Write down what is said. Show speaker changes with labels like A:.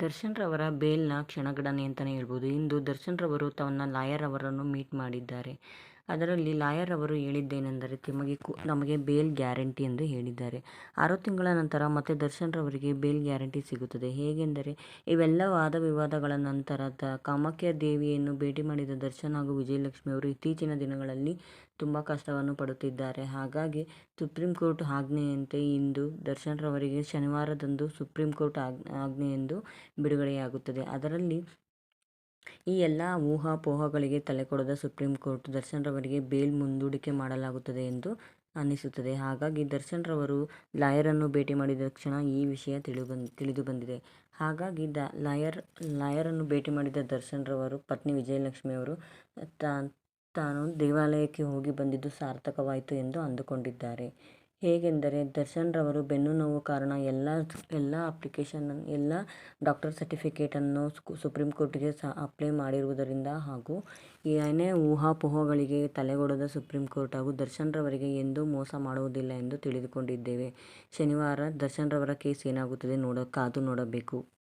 A: ದರ್ಶನ್ ರವರ ಬೇಲ್ನ ಕ್ಷಣಗಣನೆ ಅಂತಲೇ ಹೇಳ್ಬೋದು. ಇಂದು ದರ್ಶನ್ ರವರು ತನ್ನ ಲಾಯರ್ ಅವರನ್ನು ಮೀಟ್ ಮಾಡಿದ್ದಾರೆ. ಅದರಲ್ಲಿ ಲಾಯರ್ ಅವರು ಹೇಳಿದ್ದೇನೆಂದರೆ ತಮಗೆ ನಮಗೆ ಬೇಲ್ ಗ್ಯಾರಂಟಿ ಎಂದು ಹೇಳಿದ್ದಾರೆ. ಆರು ತಿಂಗಳ ನಂತರ ಮತ್ತೆ ದರ್ಶನ್ ರವರಿಗೆ ಬೇಲ್ ಗ್ಯಾರಂಟಿ ಸಿಗುತ್ತದೆ. ಹೇಗೆಂದರೆ, ಇವೆಲ್ಲ ವಾದ ವಿವಾದಗಳ ನಂತರ ದ, ಕಾಮಾಖ್ಯ ದೇವಿಯನ್ನು ಭೇಟಿ ಮಾಡಿದ ದರ್ಶನ್ ಹಾಗೂ ವಿಜಯಲಕ್ಷ್ಮಿ ಅವರು ಇತ್ತೀಚಿನ ದಿನಗಳಲ್ಲಿ ತುಂಬ ಕಷ್ಟವನ್ನು ಪಡುತ್ತಿದ್ದಾರೆ. ಹಾಗಾಗಿ ಸುಪ್ರೀಂ ಕೋರ್ಟ್ ಆಜ್ಞೆಯಂತೆ ಇಂದು ದರ್ಶನ್ ರವರಿಗೆ ಶನಿವಾರದಂದು ಸುಪ್ರೀಂ ಕೋರ್ಟ್ ಆಜ್ಞೆಯೆಂದು ಬಿಡುಗಡೆಯಾಗುತ್ತದೆ. ಅದರಲ್ಲಿ ಈ ಎಲ್ಲ ಊಹಾಪೋಹಗಳಿಗೆ ತಲೆಕೊಡದ ಸುಪ್ರೀಂ ಕೋರ್ಟ್ ದರ್ಶನ್ ರವರಿಗೆ ಬೇಲ್ ಮುಂದೂಡಿಕೆ ಮಾಡಲಾಗುತ್ತದೆ ಎಂದು ಅನ್ನಿಸುತ್ತದೆ. ಹಾಗಾಗಿ ದರ್ಶನ್ ರವರು ಲಾಯರನ್ನು ಭೇಟಿ ಮಾಡಿದ ತಕ್ಷಣ ಈ ವಿಷಯ ತಿಳಿದು ಬಂದ್ ತಿಳಿದು ಬಂದಿದೆ ಹಾಗಾಗಿ ದ, ಲಾಯರ್, ಲಾಯರನ್ನು ಭೇಟಿ ಮಾಡಿದ ದರ್ಶನ್ ರವರು ಪತ್ನಿ ವಿಜಯಲಕ್ಷ್ಮಿ ಅವರು ತಾನು ದೇವಾಲಯಕ್ಕೆ ಹೋಗಿ ಬಂದಿದ್ದು ಸಾರ್ಥಕವಾಯಿತು ಎಂದು ಅಂದುಕೊಂಡಿದ್ದಾರೆ. ಹೇಗೆಂದರೆ ದರ್ಶನ್ ರವರು ಬೆನ್ನು ನೋವು ಕಾರಣ ಎಲ್ಲ ಎಲ್ಲ ಅಪ್ಲಿಕೇಶನ್ ಎಲ್ಲ ಡಾಕ್ಟರ್ ಸರ್ಟಿಫಿಕೇಟನ್ನು ಸುಪ್ರೀಂ ಕೋರ್ಟಿಗೆ ಸಹ ಅಪ್ಲೈ ಮಾಡಿರುವುದರಿಂದ ಹಾಗೂ ಏನೇ ಊಹಾಪೋಹಗಳಿಗೆ ತಲೆಗೊಡದ ಸುಪ್ರೀಂ ಕೋರ್ಟ್ ಹಾಗೂ ದರ್ಶನ್ ರವರಿಗೆ ಎಂದೂ ಮೋಸ ಮಾಡುವುದಿಲ್ಲ ಎಂದು ತಿಳಿದುಕೊಂಡಿದ್ದೇವೆ. ಶನಿವಾರ ದರ್ಶನ್ ರವರ ಕೇಸ್ ಏನಾಗುತ್ತದೆ ನೋಡ, ಕಾದು ನೋಡಬೇಕು.